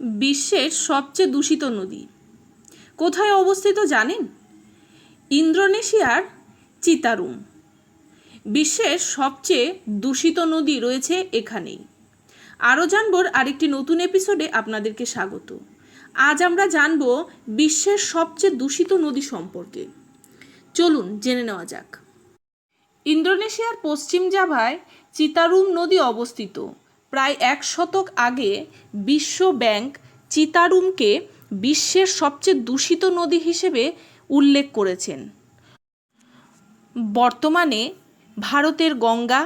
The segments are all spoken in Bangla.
বিশ্বের সবচেয়ে দূষিত নদী। কোথায় অবস্থিত জানেন? ইন্দোনেশিয়ার চিতারুম। বিশ্বের সবচেয়ে দূষিত নদী রয়েছে এখানেই। আরও জানবর আরেকটি নতুন এপিসোডে আপনাদেরকে স্বাগত। আজ আমরা জানব বিশ্বের সবচেয়ে দূষিত নদী সম্পর্কে। চলুন জেনে নেওয়া যাক। ইন্দোনেশিয়ার পশ্চিম জাভায় চিতারুম নদী অবস্থিত। প্রায় এক শতক আগে বিশ্ব ব্যাংক চিতারুমকে বিশ্বের সবচেয়ে দূষিত নদী হিসেবে উল্লেখ করেছেন। বর্তমানে ভারতের গঙ্গা,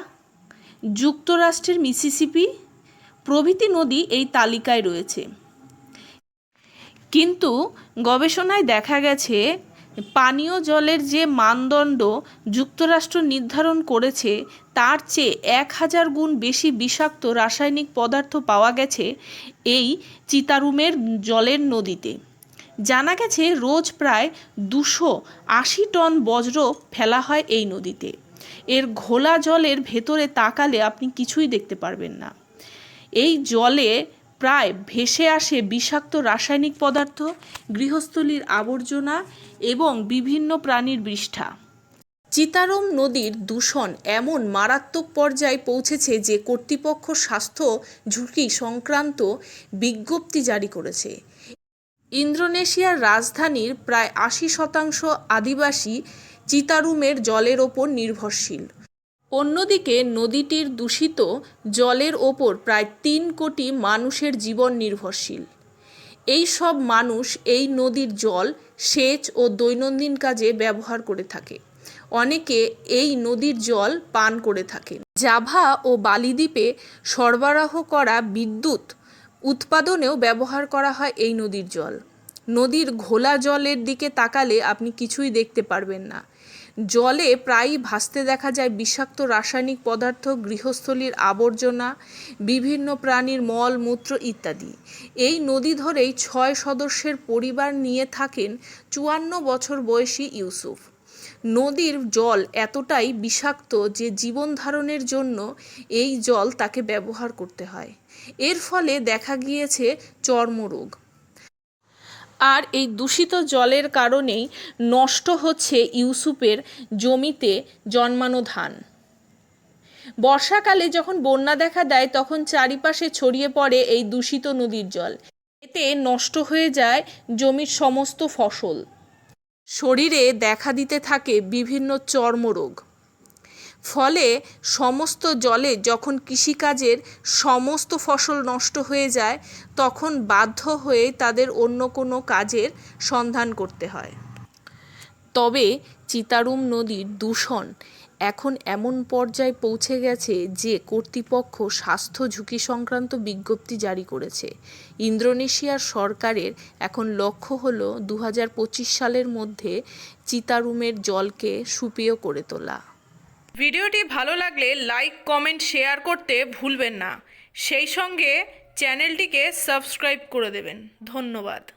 যুক্তরাষ্ট্রের মিসিসিপি প্রভৃতি নদী এই তালিকায় রয়েছে। কিন্তু গবেষণায় দেখা গেছে পানীয় জলের যে মানদণ্ড যুক্তরাষ্ট্র নির্ধারণ করেছে, তার চেয়ে এক হাজার গুণ বেশি বিষাক্ত রাসায়নিক পদার্থ পাওয়া গেছে এই চিতারুমের জলের নদীতে। জানা গেছে, রোজ প্রায় দুশো আশি টন বজ্র ফেলা হয় এই নদীতে। এর ঘোলা জলের ভেতরে তাকালে আপনি কিছুই দেখতে পারবেন না। এই জলে প্রায় ভেসে আসে বিষাক্ত রাসায়নিক পদার্থ, গৃহস্থলীর আবর্জনা এবং বিভিন্ন প্রাণীর বিষ্ঠা। চিতারম নদীর দূষণ এমন মারাত্মক পর্যায়ে পৌঁছেছে যে কর্তৃপক্ষ স্বাস্থ্য ঝুঁকি সংক্রান্ত বিজ্ঞপ্তি জারি করেছে। ইন্দোনেশিয়ার রাজধানীর প্রায় আশি শতাংশ আদিবাসী চিতারুমের জলের ওপর নির্ভরশীল। অন্যদিকে নদীটির দূষিত জলের ওপর প্রায় তিন কোটি মানুষের জীবন নির্ভরশীল। এই সব মানুষ এই নদীর জল, সেচ ও দৈনন্দিন কাজে ব্যবহার করে থাকে। অনেকে এই নদীর জল পান করে থাকেন। জাভা ও বালিদ্বীপে সরবরাহ করা বিদ্যুৎ উৎপাদনেও ব্যবহার করা হয় এই নদীর জল। নদীর ঘোলা জলের দিকে তাকালে আপনি কিছুই দেখতে পারবেন না। জলে প্রায়ই ভাসতে দেখা যায় বিষাক্ত রাসায়নিক পদার্থ, গৃহস্থলীর আবর্জনা, বিভিন্ন প্রাণীর মল, মূত্র ইত্যাদি। এই নদী ধরেই ছয় সদস্যের পরিবার নিয়ে থাকেন চুয়ান্ন বছর বয়সী ইউসুফ। নদীর জল এতটাই বিষাক্ত যে জীবন ধারণের জন্য এই জল তাকে ব্যবহার করতে হয়। এর ফলে দেখা গিয়েছে চর্মরোগ। আর এই দূষিত জলের কারণেই নষ্ট হচ্ছে ইউসুফের জমিতে জন্মানো ধান। বর্ষাকালে যখন বন্যা দেখা দেয়, তখন চারিপাশে ছড়িয়ে পড়ে এই দূষিত নদীর জল। এতে নষ্ট হয়ে যায় জমির সমস্ত ফসল। শরীরে দেখা দিতে থাকে বিভিন্ন চর্মরোগ। ফলে সমস্ত জলে যখন কৃষিকাজের সমস্ত ফসল নষ্ট হয়ে যায়, তখন বাধ্য হয়ে তাদের অন্য কোনো কাজের সন্ধান করতে হয়। তবে চিতারুম নদীর দূষণ এখন এমন পর্যায়ে পৌঁছে গেছে যে কর্তৃপক্ষ স্বাস্থ্য ঝুঁকি সংক্রান্ত বিজ্ঞপ্তি জারি করেছে। ইন্দোনেশিয়ার সরকারের এখন লক্ষ্য হল দু হাজার পঁচিশ সালের মধ্যে চিতারুমের জলকে সুপেয় করে তোলা। ভিডিওটি ভালো লাগলে লাইক, কমেন্ট, শেয়ার করতে ভুলবেন না। সেই সঙ্গে চ্যানেলটিকে সাবস্ক্রাইব করে দেবেন। ধন্যবাদ।